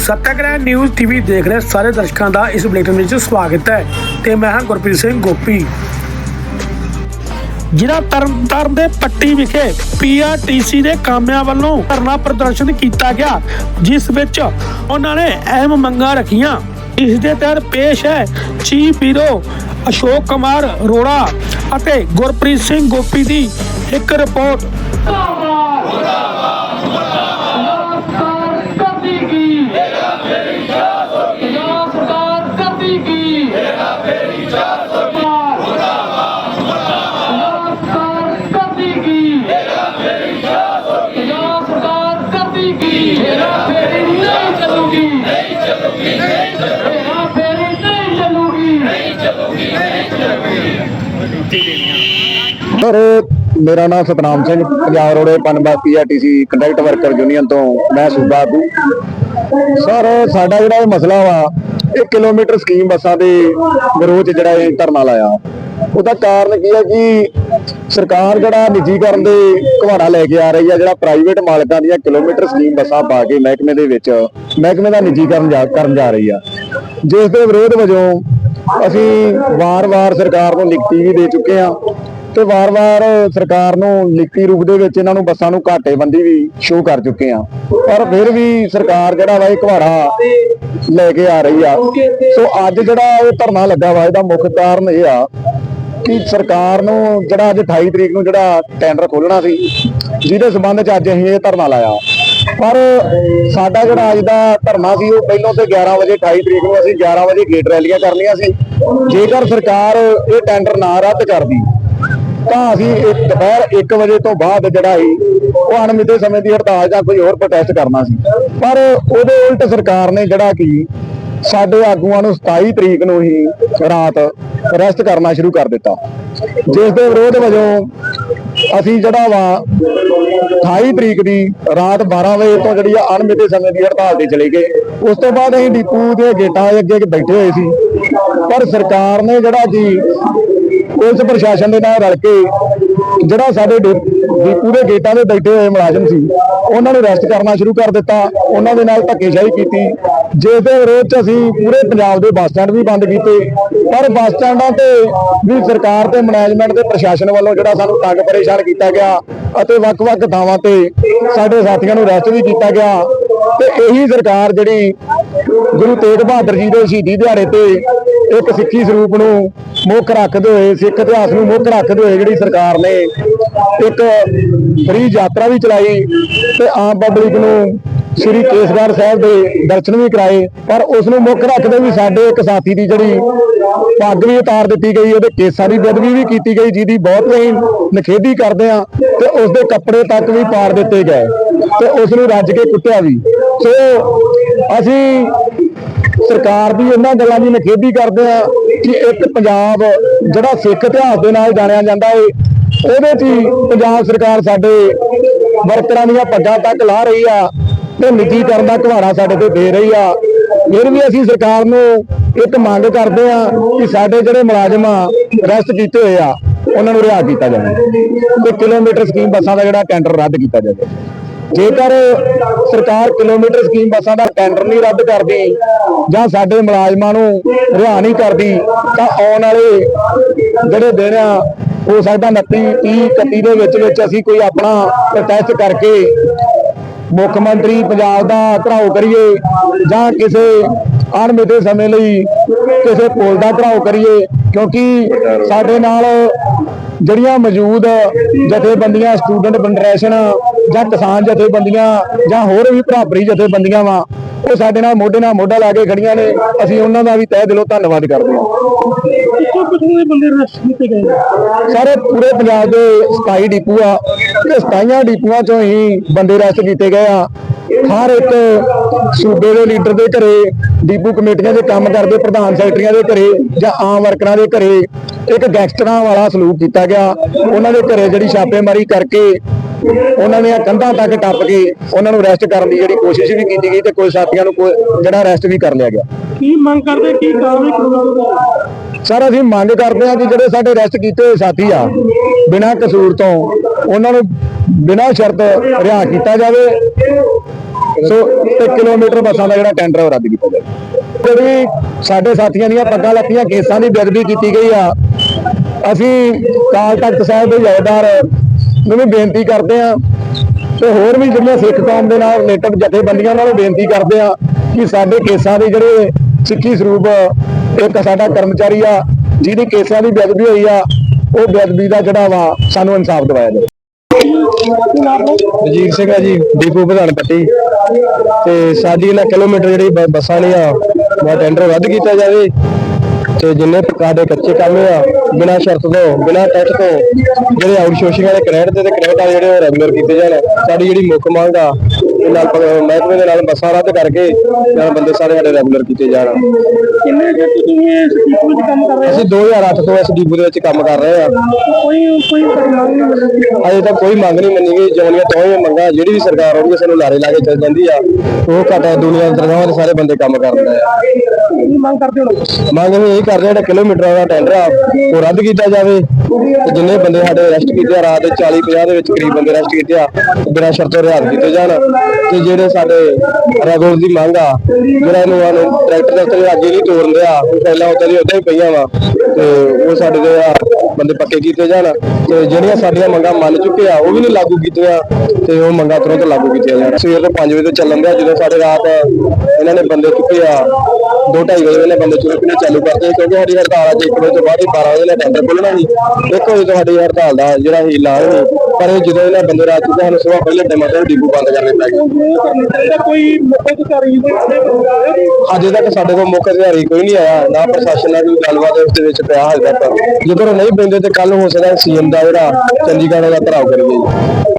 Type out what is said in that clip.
Satyagraha news TV ਦੇਖ ਰਹੇ ਸਾਰੇ ਦਰਸ਼ਕਾਂ ਦਾ ਇਸ ਬੁਲੇਟਿਨ ਵਿੱਚ ਸਵਾਗਤ ਹੈ ਤੇ ਮੈਂ ਹਾਂ ਗੁਰਪ੍ਰੀਤ ਸਿੰਘ ਗੋਪੀ। ਜ਼ਿਲ੍ਹਾ ਤਰਨਤਾਰਨ ਦੇ ਪੱਟੀ ਵਿਖੇ ਪੀਆਰਟੀਸੀ ਦੇ ਕਾਮਿਆਂ ਵੱਲੋਂ ਧਰਨਾ ਪ੍ਰਦਰਸ਼ਨ ਕੀਤਾ ਗਿਆ, ਜਿਸ ਵਿੱਚ ਉਹਨਾਂ ਨੇ ਅਹਿਮ ਮੰਗਾਂ ਰੱਖੀਆਂ। ਇਸ ਦੇ ਤਹਿਤ ਪੇਸ਼ ਹੈ ਚੀਫ ਬੀਰੋ ਅਸ਼ੋਕ ਕੁਮਾਰ ਅਰੋੜਾ ਅਤੇ ਗੁਰਪ੍ਰੀਤ ਸਿੰਘ ਗੋਪੀ ਦੀ ਇੱਕ ਰਿਪੋਰਟ। ਨਹੀਂ ਚੱਲੂਗੀ ਨਹੀਂ ਚੱਲੂਗੀ ਨਹੀਂ ਚੱਲੂਗੀ ਸਰ, ਮੇਰਾ ਨਾਮ ਸਤਨਾਮ ਸਿੰਘ, ਪੰਜਾਬ ਰੋੜੇ PUNBUS PRTC contract worker union ਤੋਂ ਮੈਂ ਸੂਬਾ ਆਗੂ। ਸਰ, ਸਾਡਾ ਜਿਹੜਾ ਇਹ ਮਸਲਾ ਵਾ, ਇਹ ਕਿਲੋਮੀਟਰ ਸਕੀਮ ਬੱਸਾਂ ਦੇ ਵਿਰੋਧ 'ਚ ਜਿਹੜਾ ਇਹ ਧਰਨਾ ਲਾਇਆ। ਉਹਦਾ ਕਾਰਨ ਕੀ ਹੈ ਕਿ ਸਰਕਾਰ ਜਿਹੜਾ ਨਿੱਜੀਕਰਨ ਦੇ ਘਵਾੜਾ ਲੈ ਕੇ ਆ ਰਹੀ ਹੈ ਜਿਹੜਾ ਪ੍ਰਾਈਵੇਟ ਮਾਲਕਾਂ ਦੀਆਂ ਕਿਲੋਮੀਟਰ ਸਕੀਮ ਬੱਸਾਂ ਪਾ ਕੇ ਮਹਿਕਮੇ ਦੇ ਵਿੱਚ, ਮਹਿਕਮੇ ਦਾ ਨਿੱਜੀਕਰਨ ਜਾ- ਕਰਨ ਜਾ ਰਹੀ ਆ। ਜਿਸ ਦੇ ਵਿਰੋਧ ਵਜੋਂ ਅਸੀਂ ਵਾਰ-ਵਾਰ ਸਰਕਾਰ ਨੂੰ ਲਿਖਤੀ ਵੀ ਦੇ ਚੁੱਕੇ ਆ ਤੇ ਵਾਰ-ਵਾਰ ਸਰਕਾਰ ਨੂੰ ਲਿਖਤੀ ਰੂਪ ਦੇ ਵਿੱਚ ਇਹਨਾਂ ਨੂੰ ਬੱਸਾਂ ਨੂੰ ਘਾਟੇਬੰਦੀ ਵੀ ਸ਼ੋਅ ਕਰ ਚੁੱਕੇ ਆ। ਪਰ ਫਿਰ ਵੀ ਸਰਕਾਰ ਜਿਹੜਾ ਵਾ ਇਹ ਘਵਾੜਾ ਲੈ ਕੇ ਆ ਰਹੀ ਆ। ਸੋ ਅੱਜ ਜਿਹੜਾ ਇਹ ਧਰਨਾ ਲੱਗਾ ਵਾ, ਇਹਦਾ ਮੁੱਖ ਕਾਰਨ ਇਹ ਆ ਕਿ ਸਰਕਾਰ ਨੂੰ ਜਿਹੜਾ ਅੱਜ 28 ਤਰੀਕ ਨੂੰ ਜਿਹੜਾ ਟੈਂਡਰ ਖੋਲਣਾ ਸੀ, ਜਿਹਦੇ ਸਬੰਧ ਚ ਅੱਜ ਅਸੀਂ ਇਹ ਧਰਨਾ ਲਾਇਆ। ਪਰ ਸਾਡਾ ਜਿਹੜਾ ਅੱਜ ਦਾ ਧਰਨਾ ਸੀ, ਉਹ ਪਹਿਲਾਂ ਤੇ 11 ਵਜੇ 28 ਤਰੀਕ ਨੂੰ ਅਸੀਂ 11 ਵਜੇ ਗੇਟ ਰੈਲੀਆਂ ਕਰਨੀਆਂ ਸੀ। ਜੇਕਰ ਸਰਕਾਰ ਇਹ ਟੈਂਡਰ ਨਾ ਰੱਦ ਕਰਦੀ, ਤਾਂ ਅਸੀਂ ਇੱਕ ਦੁਪਹਿਰ 1 ਵਜੇ ਤੋਂ ਬਾਅਦ ਜਿਹੜਾ ਸੀ, ਉਹ ਅਣਮਿੱਥੇ ਸਮੇਂ ਦੀ ਹੜਤਾਲ ਜਾਂ ਕੋਈ ਹੋਰ ਪ੍ਰੋਟੈਸਟ ਕਰਨਾ ਸੀ। ਪਰ ਉਹਦੇ ਉਲਟ ਸਰਕਾਰ ਨੇ ਜਿਹੜਾ ਕਿ ਸਾਡੇ ਆਗੂਆਂ ਨੂੰ 27 ਤਰੀਕ ਨੂੰ ਹੀ ਰਾਤ ਅਰੈਸਟ ਕਰਨਾ ਸ਼ੁਰੂ ਕਰ ਦਿੱਤਾ। ਜਿਸ ਦੇ ਵਿਰੋਧ ਵਜੋਂ ਅਸੀਂ ਜਿਹੜਾ ਵਾ 28 ਤਰੀਕ ਦੀ ਰਾਤ 12 ਵਜੇ ਤੋਂ ਜਿਹੜੀ ਆ ਅਣਮਿੱਥੇ ਸਮੇਂ ਦੀ ਹੜਤਾਲ ਤੇ ਚਲੇ ਗਏ। ਉਸ ਤੋਂ ਬਾਅਦ ਅਸੀਂ ਡਿਪੂ ਦੇ ਗੇਟਾਂ ਦੇ ਅੱਗੇ ਬੈਠੇ ਹੋਏ ਸੀ। ਪਰ ਸਰਕਾਰ ਨੇ ਜਿਹੜਾ ਜੀ ਪੁਲਿਸ ਪ੍ਰਸ਼ਾਸਨ ਦੇ ਨਾਲ ਰਲ ਕੇ ਜਿਹੜਾ ਸਾਡੇ ਡੀ- ਡੀਪੂ ਦੇ ਗੇਟਾਂ ਦੇ ਬੈਠੇ ਹੋਏ ਮੁਲਾਜ਼ਮ ਸੀ, ਉਹਨਾਂ ਨੂੰ ਰੈਸਟ ਕਰਨਾ ਸ਼ੁਰੂ ਕਰ ਦਿੱਤਾ, ਉਹਨਾਂ ਦੇ ਨਾਲ ਧੱਕੇਸ਼ਾਹੀ ਕੀਤੀ। ਜਿਸ ਦੇ ਵਿਰੋਧ ਚ ਅਸੀਂ ਪੂਰੇ ਪੰਜਾਬ ਦੇ ਬੱਸ ਸਟੈਂਡ ਵੀ ਬੰਦ ਕੀਤੇ, ਪਰ ਬੱਸ ਸਟੈਂਡਾਂ ਤੇ ਵੀ ਸਰਕਾਰ ਤੇ ਮੈਨੇਜਮੈਂਟ ਤੇ ਪ੍ਰਸ਼ਾਸਨ ਵੱਲੋਂ ਜਿਹੜਾ ਸਾਨੂੰ ਤੰਗ ਪਰੇਸ਼ਾਨ ਕੀਤਾ ਗਿਆ ਅਤੇ ਵੱਖ-ਵੱਖ ਥਾਵਾਂ ਤੇ ਸਾਡੇ ਸਾਥੀਆਂ ਨੂੰ ਰੈਸਟ ਵੀ ਕੀਤਾ ਗਿਆ, ਤੇ ਇਹੀ ਸਰਕਾਰ ਜਿਹੜੀ ਗੁਰੂ ਤੇਗ ਬਹਾਦਰ ਜੀ ਦੇ ਸ਼ਹੀਦੀ ਦਿਹਾੜੇ ਤੇ ਇੱਕ ਸਿੱਖੀ ਸਰੂਪ ਨੂੰ ਮੁੱਖ ਰੱਖਦੇ ਹੋਏ, ਸਿੱਖ ਇਤਿਹਾਸ ਨੂੰ ਮੁੱਖ ਰੱਖਦੇ ਹੋਏ ਜਿਹੜੀ ਸਰਕਾਰ ਨੇ ਇੱਕ ਫਰੀ ਯਾਤਰਾ ਵੀ ਚਲਾਈ ਤੇ ਆਮ ਪਬਲਿਕ ਨੂੰ ਸ੍ਰੀ ਕੇਸਗੜ੍ਹ ਸਾਹਿਬ ਦੇ ਦਰਸ਼ਨ ਵੀ ਕਰਾਏ, ਪਰ ਉਸ ਨੂੰ ਮੁੱਖ ਰੱਖਦੇ ਵੀ ਸਾਡੇ ਇੱਕ ਸਾਥੀ ਦੀ ਜਿਹੜੀ ਪੱਗ ਵੀ ਉਤਾਰ ਦਿੱਤੀ ਗਈ, ਉਹਦੇ ਕੇਸਾਂ ਦੀ ਬਦਲੀ ਵੀ ਕੀਤੀ ਗਈ, ਜਿਹਦੀ ਬਹੁਤ ਅਸੀਂ ਨਖੇਦੀ ਕਰਦੇ ਆ ਤੇ ਉਸ ਦੇ ਕੱਪੜੇ ਤੱਕ ਵੀ ਪਾੜ ਦਿੱਤੇ ਗਏ ਤੇ ਉਸ ਨੂੰ ਰੱਜ ਕੇ ਕੁੱਟਿਆ ਵੀ। ਸੋ ਅਸੀਂ ਸਰਕਾਰ ਦੀ ਇਹਨਾਂ ਗੱਲਾਂ ਦੀ ਨਿਖੇਧੀ ਕਰਦੇ ਆ ਕਿ ਇੱਕ ਪੰਜਾਬ ਜਿਹੜਾ ਸਿੱਖ ਇਤਿਹਾਸ ਦੇ ਨਾਲ ਜਾਣਿਆ ਜਾਂਦਾ ਏ, ਉਹਦੇ 'ਚ ਹੀ ਪੰਜਾਬ ਸਰਕਾਰ ਸਾਡੇ ਵਰਕਰਾਂ ਦੀਆਂ ਪੱਗਾਂ ਤੱਕ ਲਾ ਰਹੀ ਆ ਤੇ ਨਿੱਜੀਕਰਨ ਦਾ ਘਵਾੜਾ ਸਾਡੇ ਤੇ ਦੇ ਰਹੀ ਆ। ਫਿਰ ਵੀ ਅਸੀਂ ਸਰਕਾਰ ਨੂੰ ਇੱਕ ਮੰਗ ਕਰਦੇ ਆ ਕਿ ਸਾਡੇ ਜਿਹੜੇ ਮੁਲਾਜ਼ਮ ਆ ਰੈਸਟ ਕੀਤੇ ਹੋਏ ਆ, ਉਹਨਾਂ ਨੂੰ ਰਿਹਾ ਕੀਤਾ ਜਾਵੇ। ਤੇ ਕਿਲੋਮੀਟਰ ਸਕੀਮ ਬੱਸਾਂ ਦਾ ਜਿਹੜਾ ਟੈਂਡਰ ਰੱਦ ਕੀਤਾ ਜਾਵੇ। ਜੇਕਰ ਸਰਕਾਰ ਕਿਲੋਮੀਟਰ ਸਕੀਮ ਬੱਸਾਂ ਦਾ ਟੈਂਡਰ ਨਹੀਂ ਰੱਦ ਕਰਦੀ ਜਾਂ ਸਾਡੇ ਮੁਲਾਜ਼ਮਾਂ ਨੂੰ ਰਿਹਾ ਨਹੀਂ ਕਰਦੀ, ਤਾਂ ਆਉਣ ਵਾਲੇ ਜਿਹੜੇ ਦਿਨ ਆ, ਹੋ ਸਕਦਾ 29 30 31 ਦੇ ਵਿੱਚ ਵਿੱਚ ਅਸੀਂ ਕੋਈ ਆਪਣਾ ਪ੍ਰੋਟੈਸਟ ਕਰਕੇ ਮੁੱਖ ਮੰਤਰੀ ਪੰਜਾਬ ਦਾ ਘਰਾਓ ਕਰੀਏ ਜਾਂ ਕਿਸੇ ਅਣਮਿੱਥੇ ਸਮੇਂ ਲਈ ਕਿਸੇ ਪੁਲ ਦਾ ਘਰਾਓ ਕਰੀਏ, ਕਿਉਂਕਿ ਸਾਡੇ ਨਾਲ ਜਿਹੜੀਆਂ ਮੌਜੂਦ ਜਥੇਬੰਦੀਆਂ ਸਟੂਡੈਂਟ ਫੈਡਰੇਸ਼ਨ ਜਾਂ ਕਿਸਾਨ ਜਥੇਬੰਦੀਆਂ ਜਾਂ ਹੋਰ ਵੀ ਭਰਾਤਰੀ ਜਥੇਬੰਦੀਆਂ ਵਾ ਉਹ ਸਾਡੇ ਨਾਲ ਮੋਢੇ ਨਾਲ ਮੋਢਾ ਲਾ ਕੇ ਖੜੀਆਂ ਨੇ। ਅਸੀਂ ਉਹਨਾਂ ਦਾ ਵੀ ਤਹਿ ਦਿਲੋਂ ਧੰਨਵਾਦ ਕਰਦੇ ਹਾਂ। ਬੰਦੇ ਕੀਤੇ ਗਏ? ਸਾਰੇ ਪੂਰੇ ਪੰਜਾਬ ਦੇ 27 ਡਿਪੂ ਆ। ਤੇ 27 ਡਿਪੂਆਂ ਚੋਂ ਹੀ ਬੰਦੇ ਅਰੈਸਟ ਕੀਤੇ ਗਏ ਆ। ਹਰ ਇੱਕ ਸੂਬੇ ਦੇ ਲੀਡਰ ਦੇ ਘਰੇ ਡਿਪੂ ਕਮੇਟੀਆਂ ਦੇ ਕੰਮ ਕਰਦੇ ਪ੍ਰਧਾਨ ਸੈਕਟਰੀਆਂ ਦੇ ਘਰੇ ਜਾਂ ਆਮ ਵਰਕਰਾਂ ਦੇ ਘਰੇ ਇੱਕ ਗੈਂਗਸਟਰਾਂ ਵਾਲਾ ਸਲੂਕ ਕੀਤਾ ਗਿਆ। ਉਹਨਾਂ ਦੇ ਘਰੇ ਜਿਹੜੀ ਛਾਪੇਮਾਰੀ ਕਰਕੇ ਉਹਨਾਂ ਦੀਆਂ ਕੰਧਾਂ ਤੱਕ ਟੱਪ ਕੇ ਉਹਨਾਂ ਨੂੰ ਅਰੈਸਟ ਕਰਨ ਦੀ ਜਿਹੜੀ ਕੋਸ਼ਿਸ਼ ਵੀ ਕੀਤੀ ਗਈ ਤੇ ਕੋਈ ਸਾਥੀਆਂ ਨੂੰ ਕੋਈ- ਜਿਹੜਾ ਅਰੈਸਟ ਵੀ ਕਰ ਲਿਆ ਗਿਆ। ਕੀ ਮੰਗ ਕਰਦੇ? ਕੀ ਕਾਰਵਾਈ ਕਰਵਾਉਂਦੇ ਸਰ ਅਸੀਂ ਮੰਗ ਕਰਦੇ ਹਾਂ ਕਿ ਜਿਹੜੇ ਸਾਡੇ ਅਰੈਸਟ ਕੀਤੇ ਹੋਏ ਸਾਥੀ ਆ ਬਿਨਾਂ ਕਸੂਰ ਤੋਂ ਉਹਨਾਂ ਨੂੰ ਬਿਨਾਂ ਸ਼ਰਤ ਰਿਹਾ ਕੀਤਾ ਜਾਵੇ। ਸੋ ਤੇ ਕਿਲੋਮੀਟਰ ਬੱਸਾਂ ਦਾ ਜਿਹੜਾ ਟੈਂਡਰ ਉਹ ਰੱਦ ਕੀਤਾ ਜਾਵੇ। ਜਿਹੜੀ ਸਾਡੇ ਸਾਥੀਆਂ ਦੀਆਂ ਪੱਗਾਂ ਲੱਤੀਆਂ ਕੇਸਾਂ ਦੀ ਬੇਅਦਬੀ ਕੀਤੀ ਗਈ ਆ। ਅਸੀਂ ਕਾਲ ਤਖਤ ਸਾਹਿਬ ਦੇ ਜਥੇਦਾਰ ਨੂੰ ਵੀ ਬੇਨਤੀ ਕਰਦੇ ਆ ਤੇ ਹੋਰ ਵੀ ਜਿਹੜੀਆਂ ਸਿੱਖ ਕੌਮ ਦੇ ਨਾਲ ਰਿਲੇਟਡ ਜਥੇਬੰਦੀਆਂ ਨਾਲ ਬੇਨਤੀ ਕਰਦੇ ਆ ਕਿ ਸਾਡੇ ਕੇਸਾਂ ਦੇ ਜਿਹੜੇ ਸਿੱਖੀ ਸਰੂਪ, ਇੱਕ ਸਾਡਾ ਕਰਮਚਾਰੀ ਆ, ਜਿਹਦੀ ਕੇਸਾਂ ਦੀ ਬੇਅਦਬੀ ਹੋਈ ਆ, ਉਹ ਬੇਅਦਬੀ ਦਾ ਜਿਹੜਾ ਵਾ ਸਾਨੂੰ ਇਨਸਾਫ ਦਿਵਾਇਆ ਜਾਵੇ। ਵਜੀਰ ਸਿੰਘ ਆ ਜੀ, ਡੀਪੂ ਪ੍ਰਧਾਨ ਪੱਟੀ। ਤੇ ਸਾਡੀ ਇਹਨਾਂ ਕਿਲੋਮੀਟਰ ਜਿਹੜੀ ਬੱਸਾਂ ਨੇ ਆ ਉਹ ਟੈਂਡਰ ਵੱਧ ਕੀਤਾ ਜਾਵੇ। ਤੇ ਜਿੰਨੇ ਪ੍ਰਕਾਰ ਦੇ ਕੱਚੇ ਕੰਮ ਆ, ਬਿਨਾਂ ਸ਼ਰਤ ਤੋਂ, ਬਿਨਾਂ ਟੈਕਸ ਤੋਂ, ਜਿਹੜੇ ਆਊਟਸੋਰਸਿੰਗ ਵਾਲੇ ਕ੍ਰੈਡਿਟ ਤੇ ਕ੍ਰੈਡਿਟ ਵਾਲੇ ਜਿਹੜੇ ਉਹ ਰੈਗੂਲਰ ਕੀਤੇ ਜਾਣ, ਸਾਡੀ ਜਿਹੜੀ ਮੁੱਖ ਮੰਗ ਆ ਇਹ ਨਾਲ ਪ- ਮਹਿਕਮੇ ਦੇ ਨਾਲ ਬੱਸਾਂ ਰੱਦ ਕਰਕੇ ਨਾਲ ਬੰਦੇ ਸਾਰੇ ਸਾਡੇ ਰੈਗੂਲਰ ਕੀਤੇ ਜਾਣ। ਕਿੰਨੇ ਤੋਂ ਤੁਸੀਂ ਡਿਪੂ ਵਿੱਚ ਕੰਮ ਕਰ ਰਹੇ ਅਸੀਂ 2008 ਤੋਂ ਇਸ ਡਿਪੂ ਦੇ ਵਿੱਚ ਕੰਮ ਕਰ ਰਹੇ ਹੋ। ਕੋਈ ਕੋਈ ਪਰਿਵਾਰ ਨਹੀਂ ਅਜੇ ਤੱਕ ਕੋਈ ਮੰਗ ਨਹੀਂ ਮੰਨੀ ਗਈ। ਜੌਨੀਆਂ ਤੋਂ ਹੀ ਮੰਗਾਂ ਜਿਹੜੀ ਵੀ ਸਰਕਾਰ ਆਉਂਦੀ ਹੈ ਸਾਨੂੰ ਲਾਰੇ ਲਾ ਕੇ ਚੱਲ ਜਾਂਦੀ ਆ। ਉਹ ਘਟਾ ਦੁਨੀਆ ਦੇ ਦਰਗਾਹਾਂ ਤੇ ਸਾਰੇ ਬੰਦੇ ਕੰਮ ਕਰਦੇ ਆ। ਕੀ ਮੰਗ ਕਰਦੇ ਹੋ? ਮੰਗ ਅਸੀਂ ਇਹ ਕਰਦੇ ਹਾਂ ਜਿਹੜਾ ਕਿਲੋਮੀਟਰਾਂ ਦਾ ਟੈਂਡਰ ਆ ਉਹ ਰੱਦ ਕੀਤਾ ਜਾਵੇ। ਤੇ ਜਿੰਨੇ ਬੰਦੇ ਸਾਡੇ ਅਰੈਸਟ ਕੀਤੇ ਆ ਰਾਤ ਦੇ 40 50 ਦੇ ਵਿੱਚ ਕਰੀਬ ਬੰਦੇ ਅਰੈਸਟ ਕੀਤੇ ਆ ਬਿਨਾਂ ਸ਼ਰਤੋਂ ਰਿਹਾਅ ਕੀਤੇ ਜਾਣ। ਤੇ ਜਿਹੜੇ ਸਾਡੇ ਰੈਗੂਲਰ ਦੀ ਮੰਗ ਆ, ਜਿਹੜਾ ਇਹਨੂੰ ਆਨੂੰ ਟਰੈਕਟਰ ਦੇ ਉੱਤੇ ਅੱਗੇ ਨਹੀਂ ਤੋਰਨ ਦਿਆ ਉਹ ਪਹਿਲਾਂ ਉਦਾਂ ਦੀ ਉਦਾਂ ਹੀ ਪਈਆਂ ਵਾ, ਤੇ ਉਹ ਸਾਡੇ ਦੇ ਆ ਬੰਦੇ ਪੱਕੇ ਕੀਤੇ ਜਾਣ, ਤੇ ਜਿਹੜੀਆਂ ਸਾਡੀਆਂ ਮੰਗਾਂ ਮੰਨ ਚੁੱਕੇ ਆ, ਉਹ ਵੀ ਨਹੀਂ ਲਾਗੂ ਕੀਤੀਆਂ ਤੇ ਉਹ ਮੰਗਾਂ ਤੁਰੰਤ ਲਾਗੂ ਕੀਤੀਆਂ ਜਾਣ। ਸਵੇਰ ਤੋਂ 5 ਵਜੇ ਤੋਂ ਚੱਲਣ ਦਿਆ, ਜਦੋਂ ਸਾਡੇ ਰਾਤ ਇਹਨਾਂ ਨੇ ਬੰਦੇ ਚੁੱਕੇ ਆ, ਦੋ ਢਾਈ ਵਜੇ ਵੇਲੇ ਬੰਦੇ ਚੁੱਕ ਕੇ ਚਾਲੂ ਕਰਦੇ ਕਿਉਂਕਿ ਸਾਡੀ ਹੜਤਾਲ ਅੱਜ 1 ਵਜੇ ਤੋਂ ਬਾਅਦ ਹੀ 12 ਵਜੇ ਦਾ ਟੈਂਡਰ ਖੁੱਲਣਾ ਸੀ। 1 ਵਜੇ ਤੋਂ ਸਾਡੀ ਹੜਤਾਲ ਦਾ ਜਿਹੜਾ ਹੀ ਐਲਾਨ ਪਰ ਇਹ ਜਦੋਂ ਇਹਨਾਂ ਬੰਦੇ ਰਾਤ ਚੁੱਕੇ ਸਾਨੂੰ ਸਵੇਰ ਪਹਿਲੇ ਟਾਈਮ ਤੇ ਡਿਪੂ ਬੰਦ ਕਰਨੇ ਪੈ ਗਏ ਕੋਈ ਮੁੱਖ ਅਧਿਕਾਰੀ ਅਜੇ ਤੱਕ ਸਾਡੇ ਕੋਲ ਮੁੱਖ ਅਧਿਕਾਰੀ ਕੋਈ ਨਹੀਂ ਆਇਆ, ਨਾ ਪ੍ਰਸ਼ਾਸਨ ਨਾਲ ਕੋਈ ਗੱਲਬਾਤ ਉਸ ਦੇ ਵਿੱਚ ਪਿਆ ਹਾਲੇ ਤੱਕ। ਜੇਕਰ ਨਹੀਂ ਪੈਂਦੇ ਤੇ ਕੱਲ ਹੋ ਸਕਦਾ ਸੀਐਮ ਦਾ ਜਿਹੜਾ ਚੰਡੀਗੜ੍ਹ ਦਾ ਘਰਾਓ ਕਰੀਏ